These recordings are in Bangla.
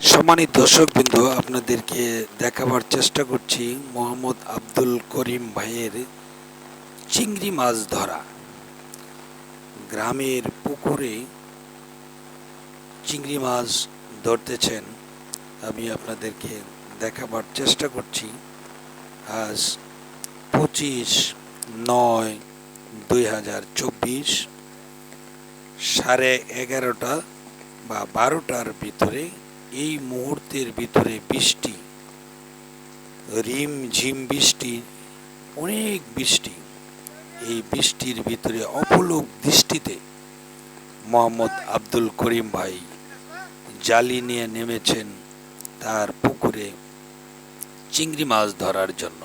সম্মানিত দর্শকবৃন্দ, আপনাদেরকে দেখাবার চেষ্টা করছি মোহাম্মদ আব্দুল করিম ভাইয়ের চিংড়ি মাছ ধরা। গ্রামের পুকুরে চিংড়ি মাছ ধরতেছেন। আমি আপনাদেরকে দেখাবার চেষ্টা করছি। আজ পঁচিশ নয় দুই হাজার চব্বিশ সাড়ে এগারোটা বা বারোটার ভিতরে এই মুহূর্তের ভিতরে বৃষ্টি, রিম ঝিম বৃষ্টি, অনেক বৃষ্টি। এই বৃষ্টির ভিতরে অপলোক দৃষ্টিতে মোহাম্মদ আব্দুল করিম ভাই জালি নিয়ে নেমেছেন তার পুকুরে চিংড়ি মাছ ধরার জন্য।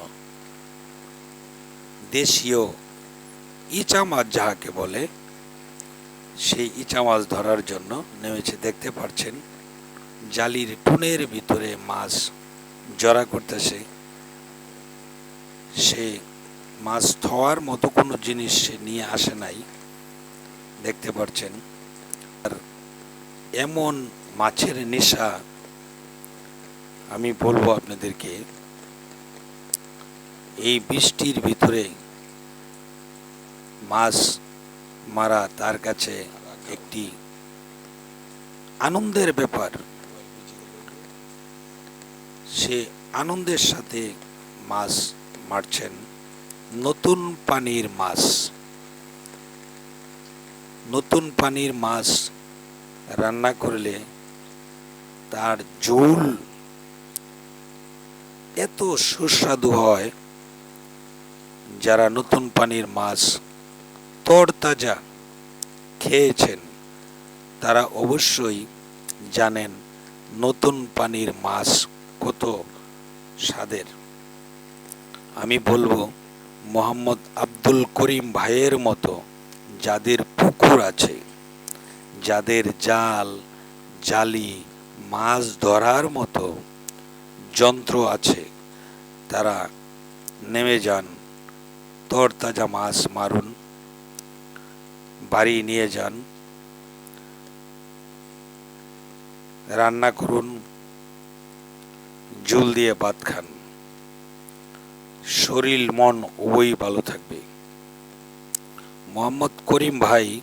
দেশীয় ইচা মাছ যাহাকে বলে, সেই ইচা মাছ ধরার জন্য নেমেছে, দেখতে পাচ্ছেন জালির টুনের ভিতরে মাছ জড়া করতেছে। সে মাছ থওয়ার মতো কোনো জিনিস সে নিয়ে আসে নাই। দেখতে পাচ্ছেন, আর এমন মাছের নেশা আমি বলব আপনাদেরকে, এই বৃষ্টির ভিতরে মাছ মারা তার কাছে একটি আনন্দের ব্যাপার। সে আনন্দের সাথে মাছ মারছেন। নতুন পানির মাছ। নতুন পানির মাছ রান্না করলে তার ঝোল এত সুস্বাদু হয়, যারা নতুন পানির মাছ তরতাজা খেয়েছেন, তারা অবশ্যই জানেন নতুন পানির মাছ কত স্বাদের। আমি বলব, মোহাম্মদ আব্দুল করিম ভাইয়ের মতো যাদের পুকুর আছে, যাদের জাল, জালি, মাছ ধরার মতো যন্ত্র আছে, তারা নেমে যান, তরতাজা মাছ মারুন, বাড়ি নিয়ে যান, রান্না করুন জল দিয়ে ভাত খান। শরীর, মন উভয়ই ভালো থাকবে। মোহাম্মদ করিম ভাই,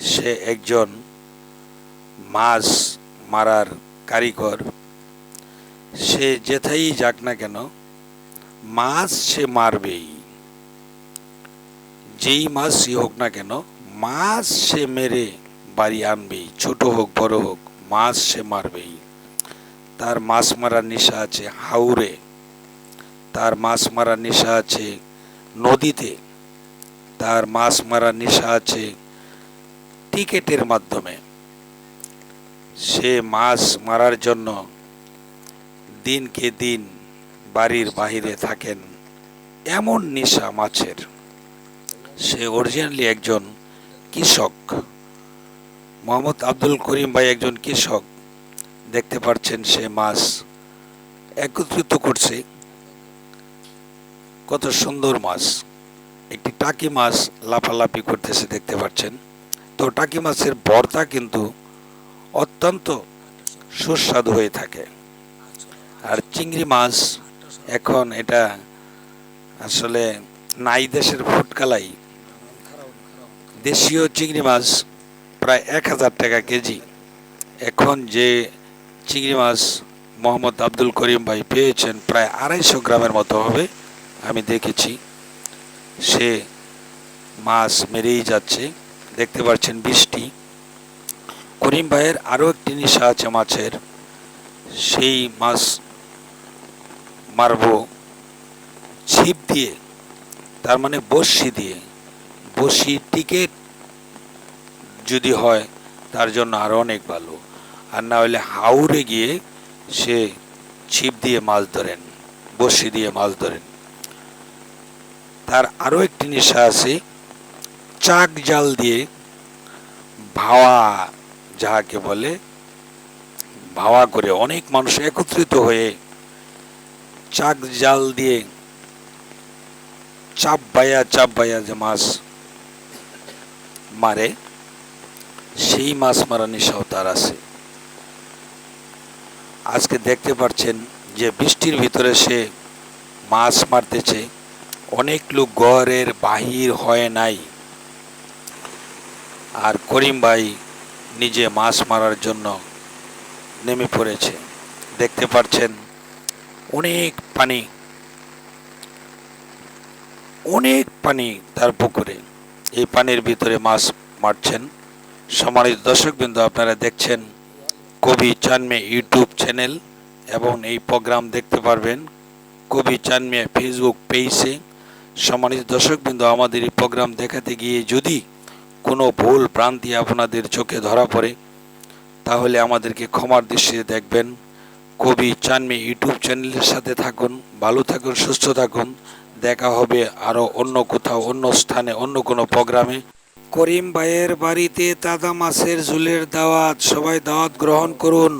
সে একজন মাছ মারার কারিগর। সে যেথাই যাক না কেন, মাছ সে মারবেই। যেই মাছই হোক না কেন, মাছ সে মেরে বাড়ি আনবেই। ছোট হোক, বড় হোক, মাছ সে মারবেই। তার মাছ মারার নেশা আছে হাউরে তার মাছ মারার নেশা আছে নদীতে, তার মাছ মারার নেশা আছে টিকেটের মাধ্যমে। সে মাছ মারার জন্য দিনকে দিন বাড়ির বাহিরে থাকেন, এমন নেশা মাছের। সে অরিজিনালি একজন কৃষক, মোহাম্মদ আব্দুল করিম ভাই একজন কৃষক। দেখতে পাচ্ছেন সে মাছ একত্রিত করছে। কত সুন্দর মাছ। একটি টাকি মাছ লাফালাফি করতেছে দেখতে পাচ্ছেন। তো টাকি মাছের ভর্তা কিন্তু অত্যন্ত সুস্বাদু হয়ে থাকে। আর চিংড়ি মাছ এখন এটা আসলে নাই দেশের ফুটকালাই। দেশীয় চিংড়ি মাছ প্রায় এক হাজার টাকা কেজি। এখন যে চিংড়ি মাছ মোহাম্মদ আব্দুল করিম ভাই পেয়েছেন প্রায় আড়াইশো গ্রামের মতো হবে, আমি দেখেছি। সে মাছ মেরেই যাচ্ছে, দেখতে পাচ্ছেন বৃষ্টি। করিম ভাইয়ের আরও একটি নেশা আছে মাছের, সেই মাছ মারব ছিপ দিয়ে, তার মানে বড়শি দিয়ে। বড়শি টিকেট যদি হয়, তার জন্য আরও অনেক ভালো। আর না হলে হাউড়ে গিয়ে সে ছিপ দিয়ে মাছ ধরেন, বড়শি দিয়ে মাছ ধরেন। তার আরও একটি নেশা আছে, চাক জাল দিয়ে ভাওয়া, যাহাকে বলে ভাওয়া করে। অনেক মানুষ একত্রিত হয়ে চাক জাল দিয়ে চাপ বাইয়া চাপ বাইয়া যে মাছ মারে, সেই মাছ মারা নেশাও তার আছে। আজকে দেখতে পাচ্ছেন যে বৃষ্টির ভিতরে সে মাছ মারতেছে। অনেক লোক ঘরের বাহির হয় নাই। আর করিম ভাই নিজে মাছ মারার জন্য নেমে পড়েছে। দেখতে পাচ্ছেন অনেক পানি অনেক পানি তার পুকুরে। এই পানির ভিতরে মাছ মারছেন। সম্মানিত দর্শকবৃন্দ, আপনারা দেখছেন কবি চানমে ইউটিউব চ্যানেল এবং এই প্রোগ্রাম দেখতে পারবেন। কবি চানমে ফেসবুক পেজে। সম্মানিত দর্শকবৃন্দ, আমাদের এই প্রোগ্রাম দেখাতে গিয়ে যদি কোনো ভুল ভ্রান্তি আপনাদের চোখে ধরা পড়ে, তাহলে আমাদেরকে ক্ষমার দৃষ্টিতে দেখবেন। কবি চানমি ইউটিউব চ্যানেলের সাথে থাকুন, ভালো থাকুন, সুস্থ থাকুন। দেখা হবে আরও অন্য কোথাও, অন্য স্থানে, অন্য কোনো প্রোগ্রামে। করিম ভাইয়ের বাড়িতে তাজা মাছের ঝুলের দাওয়াত সবাই দাওয়াত গ্রহণ করুন।